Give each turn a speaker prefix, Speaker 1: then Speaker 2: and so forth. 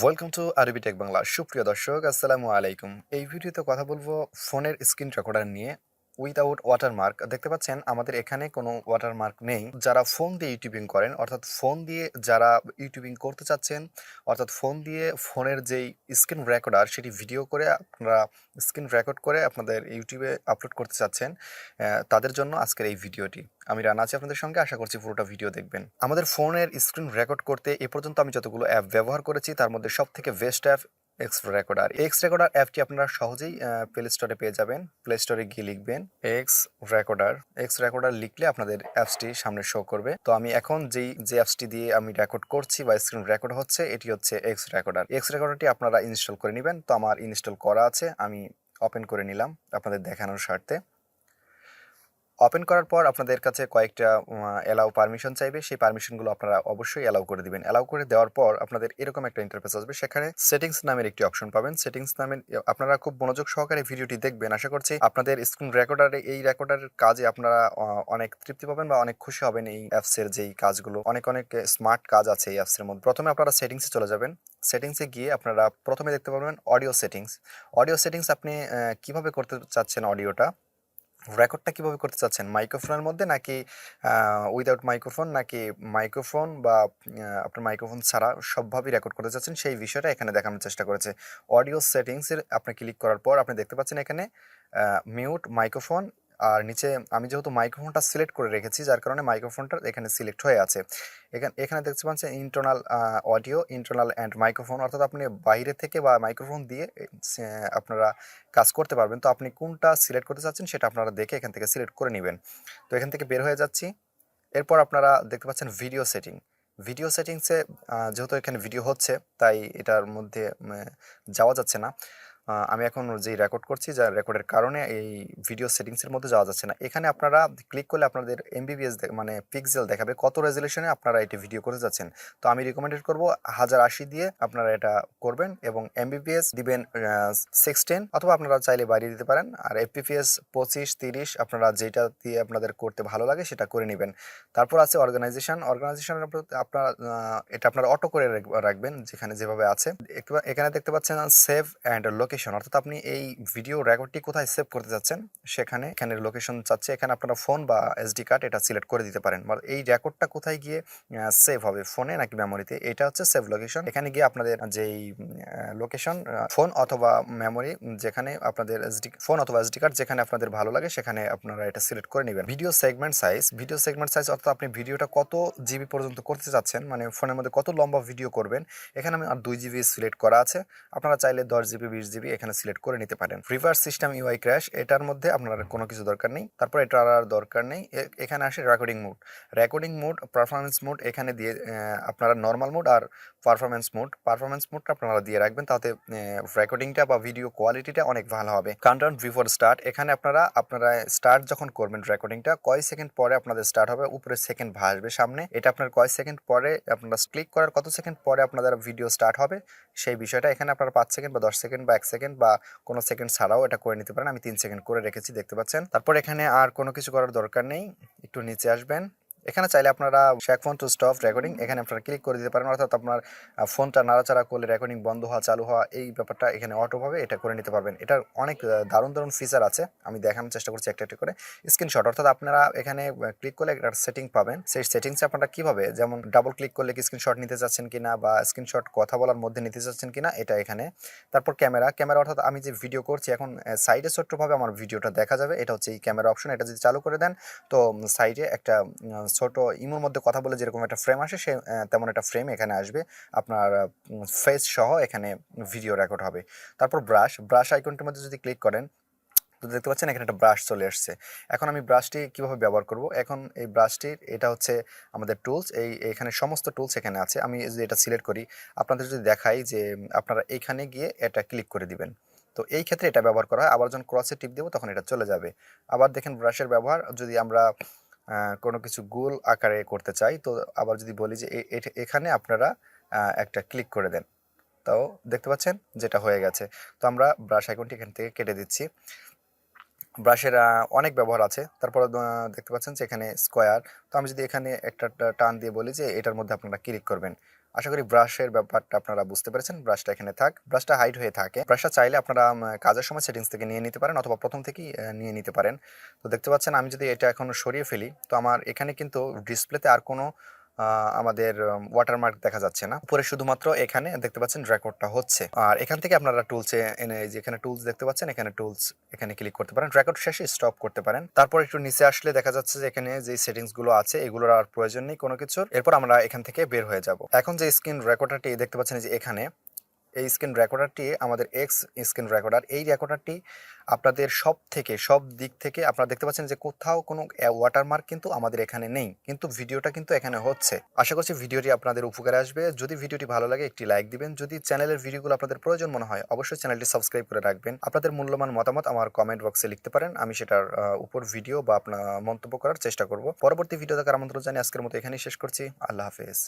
Speaker 1: Welcome to RB tech Bangla সুপ্রিয় দর্শক, আসসালামু আলাইকুম। এই ভিডিওতে কথা বলব ফোনের স্ক্রিন রেকর্ডার নিয়ে। উইদাউট ওয়াটারমার্ক দেখতে পাচ্ছেন আমাদের এখানে কোনো ওয়াটারমার্ক নেই। যারা ফোন দিয়ে ইউটিউবিং করেন, অর্থাৎ ফোন দিয়ে যারা ইউটিউবিং করতে চাচ্ছেন, অর্থাৎ ফোন দিয়ে ফোনের যেই স্ক্রিন রেকর্ডার সেটি ভিডিও করে আপনারা স্ক্রিন রেকর্ড করে আপনাদের ইউটিউবে আপলোড করতে চাচ্ছেন তাদের জন্য আজকের এই ভিডিওটি। আমি রানা আছি আপনাদের সঙ্গে, আশা করছি পুরোটা ভিডিও দেখবেন। আমাদের ফোনের স্ক্রিন রেকর্ড করতে এ পর্যন্ত আমি যতগুলো অ্যাপ ব্যবহার করেছি, তার মধ্যে সব থেকে best app X recorder X recorder অ্যাপটি আপনারা সহজেই প্লে স্টোরে পেয়ে যাবেন। প্লে স্টোরে গিয়ে লিখবেন এক্স রেকর্ডার এক্স রেকর্ডার লিখলে আপনাদের অ্যাপসটি সামনে শো করবে। তো আমি এখন যেই, যে অ্যাপসটি দিয়ে আমি রেকর্ড করছি বা স্ক্রিন রেকর্ড হচ্ছে, এটি হচ্ছে এক্স রেকর্ডার এক্স রেকর্ডারটি আপনারা ইনস্টল করে নেবেন। তো আমার ইনস্টল করা আছে, আমি ওপেন করে নিলাম আপনাদের দেখানোর স্বার্থে। ওপেন করার পর আপনাদের কাছে কয়েকটা অ্যালাউ পারমিশন চাইবে। সেই পারমিশনগুলো আপনারা অবশ্যই অ্যালাউ করে দিবেন। অ্যালাউ করে দেওয়ার পর আপনাদের এরকম একটা ইন্টারফেস আসবে। সেখানে সেটিংস নামের একটি অপশন পাবেন। সেটিংস নামের আপনারা খুব মনোযোগ সহকারে ভিডিওটি দেখবেন। আশা করছি আপনাদের স্ক্রিন রেকর্ডারে এই রেকর্ডারের কাজে আপনারা অনেক তৃপ্তি পাবেন বা অনেক খুশি হবেন এই অ্যাপসের যেই কাজগুলো। অনেক অনেক স্মার্ট কাজ আছে এই অ্যাপসের মধ্যে। প্রথমে আপনারা সেটিংসে চলে যাবেন। সেটিংসে গিয়ে আপনারা প্রথমে দেখতে পাবেন অডিও সেটিংস অডিও সেটিংস আপনি কীভাবে করতে চাচ্ছেন অডিওটা রেকর্ডটা কীভাবে করতে চাচ্ছেন? মাইক্রোফোনের মধ্যে নাকি উইদাউট মাইক্রোফোন নাকি মাইক্রোফোন বা আপনার মাইক্রোফোন ছাড়া সবভাবেই রেকর্ড করতে চাচ্ছেন? সেই বিষয়টা এখানে দেখানোর চেষ্টা করেছে। অডিও সেটিংসের আপনি ক্লিক করার পর আপনি দেখতে পাচ্ছেন এখানে মিউট মাইক্রোফোন আর নিচে আমি যেহেতু মাইক্রোফোনটা সিলেক্ট করে রেখেছি, যার কারণে মাইক্রোফোনটা এখানে সিলেক্ট হয়ে আছে। এখানে এখানে দেখতে পাচ্ছেন internal audio internal and microphone অর্থাৎ আপনি বাইরে থেকে বা মাইক্রোফোন দিয়ে আপনারা কাজ করতে পারবেন। তো আপনি কোনটা সিলেক্ট করতে চাচ্ছেন সেটা আপনারা দেখে এখান থেকে সিলেক্ট করে নেবেন। তো এখান থেকে বের হয়ে যাচ্ছি। এরপর আপনারা দেখতে পাচ্ছেন ভিডিও সেটিং ভিডিও সেটিংসে যেহেতু এখানে ভিডিও হচ্ছে, তাই এটার মধ্যে যাওয়া যাচ্ছে না। আমি এখন যেই রেকর্ড করছি, যা রেকর্ডের কারণে এই ভিডিও সেটিংসের মধ্যে যাওয়া যাচ্ছে না। এখানে আপনারা ক্লিক করলে আপনাদের এমবিবিএস মানে পিক্সেল দেখাবে কত রেজলিউশনে আপনারা এটি ভিডিও করতে যাচ্ছেন। তো আমি রিকমেন্ডেড করব হাজার আশি দিয়ে আপনারা এটা করবেন এবং এমবিপিএস দিবেন সিক্সটিন অথবা আপনারা চাইলে বাড়িয়ে দিতে পারেন। আর এফপিপিএস পঁচিশ, তিরিশ আপনারা যেটা দিয়ে আপনাদের করতে ভালো লাগে সেটা করে নেবেন। তারপর আছে অর্গানাইজেশন অর্গানাইজেশনের আপনার এটা আপনারা অটো করে রাখবেন যেখানে যেভাবে আছে। এখানে দেখতে পাচ্ছেন সেভ অ্যান্ড লোকেশন অর্থাৎ আপনি এই ভিডিও রেকর্ডটি কোথায় সেভ করতে যাচ্ছেন, সেখানে এখানে লোকেশন চাচ্ছে, এখানে আপনারা ফোন বা এসডি কার্ড এটা সিলেক্ট করে দিতে পারেন। বা এই রেকর্ডটা কোথায় গিয়ে সেভ হবে? ফোনে নাকি মেমোরিতে এটা হচ্ছে সেভ লোকেশন এখানে গিয়ে আপনাদের যেই লোকেশন ফোন অথবা মেমোরি যেখানে আপনাদের এসডি ফোন অথবা এসডি কার্ড যেখানে আপনাদের ভালো লাগে, সেখানে আপনারা এটা সিলেক্ট করে নেবেন। Video segment size video segment size অর্থাৎ আপনি ভিডিওটা কত জিবি পর্যন্ত করতে চাচ্ছেন মানে ফোনের মধ্যে কত লম্বা ভিডিও করবেন, এখানে আমি আর দুই জিবি সিলেক্ট করা আছে। আপনারা চাইলে দশ জিবি বিশ জিবি এখানে সিলেক্ট করে নিতে পারেন। রিভার্স সিস্টেম ইউআই ক্র্যাশ এটার মধ্যে আপনার কোনো কিছু দরকার নেই। তারপর এটার আর দরকার নেই। এখানে আসে recording mode recording mode performance mode এখানে দিয়ে আপনারা নর্মাল মোড আর পারফরমেন্স মোড পারফরমেন্স মোডটা আপনারা দিয়ে রাখবেন, তাতে রেকর্ডিংটা বা ভিডিও কোয়ালিটিটা অনেক ভালো হবে। কাউন্টডাউন বিফোর স্টার্ট এখানে আপনারা আপনারা স্টার্ট যখন করবেন রেকর্ডিংটা কয় সেকেন্ড পরে আপনাদের স্টার্ট হবে, উপরে সেকেন্ড ভাসবে সামনে। এটা আপনার কয় সেকেন্ড পরে আপনারা ক্লিক করার কত সেকেন্ড পরে আপনাদের ভিডিও স্টার্ট হবে, সেই বিষয়টা এখানে আপনারা পাঁচ সেকেন্ড বা দশ সেকেন্ড বা এক সেকেন্ড বা কোনো সেকেন্ড ছাড়াও এটা করে নিতে পারেন। আমি তিন সেকেন্ড করে রেখেছি, দেখতে পাচ্ছেন। তারপর এখানে আর কোনো কিছু করার দরকার নেই। একটু নিচে আসবেন। এখানে চাইলে আপনারা shake phone to stop recording এখানে আপনারা ক্লিক করে দিতে পারেন, অর্থাৎ আপনার ফোনটা নাড়াচাড়া করলে রেকর্ডিং বন্ধ হওয়া, চালু হওয়া, এই ব্যাপারটা এখানে অটোভাবে এটা করে নিতে পারবেন। এটার অনেক দারুণ দারুণ ফিচার আছে, আমি দেখানোর চেষ্টা করছি একটা একটা করে। স্ক্রিনশট অর্থাৎ আপনারা এখানে ক্লিক করলে একটা সেটিং পাবেন। সেই সেটিংসে আপনারা কীভাবে, যেমন ডাবল ক্লিক করলে কি স্ক্রিনশট নিতে চাচ্ছেন কিনা বা স্ক্রিনশট কথা বলার মধ্যে নিতে চাচ্ছেন কিনা, এটা এখানে। তারপর ক্যামেরা ক্যামেরা অর্থাৎ আমি যে ভিডিও করছি, এখন সাইডে ছোট্টভাবে আমার ভিডিওটা দেখা যাবে, এটা হচ্ছে এই ক্যামেরা অপশন এটা যদি চালু করে দেন, তো সাইডে একটা ছোট ইমোর মধ্যে কথা বলে যেরকম একটা ফ্রেম আসে, সে তেমন একটা ফ্রেম এখানে আসবে। আপনার ফেস সহ এখানে ভিডিও রেকর্ড হবে। তারপর ব্রাশ ব্রাশ আইকনটির মধ্যে যদি ক্লিক করেন, তো দেখতে পাচ্ছেন এখানে একটা ব্রাশ চলে আসছে। এখন আমি ব্রাশটি কীভাবে ব্যবহার করব? এখন এই ব্রাশটির এটা হচ্ছে আমাদের টুলস এই, এখানে সমস্ত টুলস এখানে আছে। আমি যদি এটা সিলেক্ট করি, আপনাদের যদি দেখাই যে, আপনারা এইখানে গিয়ে এটা ক্লিক করে দিবেন। তো এই ক্ষেত্রে এটা ব্যবহার করা হয়। আবার যখন ক্রসে টিপ দেবো, তখন এটা চলে যাবে। আবার দেখেন ব্রাশের ব্যবহার, যদি আমরা কোনো কিছু গোল আকারে করতে চাই, তো আবার যদি বলি যে এখানে আপনারা একটা ক্লিক করে দেন। তাও দেখতে পাচ্ছেন যেটা হয়ে গেছে। তো আমরা ব্রাশ আইকনটি এখান থেকে কেটে দিচ্ছি। ব্রাশের অনেক ব্যবহার আছে। তারপর দেখতে পাচ্ছেন যে এখানে স্কোয়ার তো আমি যদি এখানে একটা টান দিয়ে বলি যে এটার মধ্যে আপনারা ক্লিক করবেন। আশা করি ব্রাশের ব্যাপারটা আপনারা বুঝতে পেরেছেন। ব্রাশটা এখানে থাক। ব্রাশটা হাইড হয়ে থাকে। ব্রাশটা চাইলে আপনারা কাজের সময় সেটিংস থেকে নিয়ে নিতে পারেন অথবা প্রথম থেকেই নিয়ে নিতে পারেন। তো দেখতে পাচ্ছেন আমি যদি এটা এখন সরিয়ে ফেলি, তো আমার এখানে কিন্তু ডিসপ্লেতে আর কোনো আমাদের ওয়াটারমার্ক দেখা যাচ্ছে না। পরে শুধুমাত্র এখানে দেখতে পাচ্ছেন রেকর্ডটা হচ্ছে। আর এখান থেকে আপনারা টুলসে এনে যেখানে টুলস দেখতে পাচ্ছেন, এখানে টুলস এখানে ক্লিক করতে পারেন। রেকর্ড শেষে স্টপ করতে পারেন। তারপর একটু নিচে আসলে দেখা যাচ্ছে যে এখানে যে সেটিংসগুলো আছে, এগুলোর আর প্রয়োজন নেই কোনো কিছুর। এরপর আমরা এখান থেকে বের হয়ে যাব। এখন যে স্ক্রিন রেকর্ডারটি দেখতে পাচ্ছেন যে এখানে এই স্ক্রিন রেকর্ডারটি, আমাদের এক্স স্ক্রিন রেকর্ডার, এই রেকর্ডারটি আপনাদের সব থেকে সব দিক থেকে আপনারা দেখতে পাচ্ছেন যে কোথাও কোনো ওয়াটারমার্ক কিন্তু আমাদের এখানে নেই। কিন্তু ভিডিওটা কিন্তু এখানে হচ্ছে। আশা করছি ভিডিওটি আপনাদের উপকারে আসবে। যদি ভিডিওটি ভালো লাগে, একটি লাইক দিবেন। যদি চ্যানেলের ভিডিওগুলো আপনাদের প্রয়োজন মনে হয়, অবশ্যই চ্যানেলটি সাবস্ক্রাইব করে রাখবেন। আপনাদের মূল্যবান মতামত আমার কমেন্ট বক্সে লিখতে পারেন। আমি সেটার উপর ভিডিও বা আপনার মন্তব্য করার চেষ্টা করব। পরবর্তী ভিডিও দেখার আমন্ত্রণ জানিয়ে আজকের মতো এখানেই শেষ করছি। আল্লাহ হাফেজ।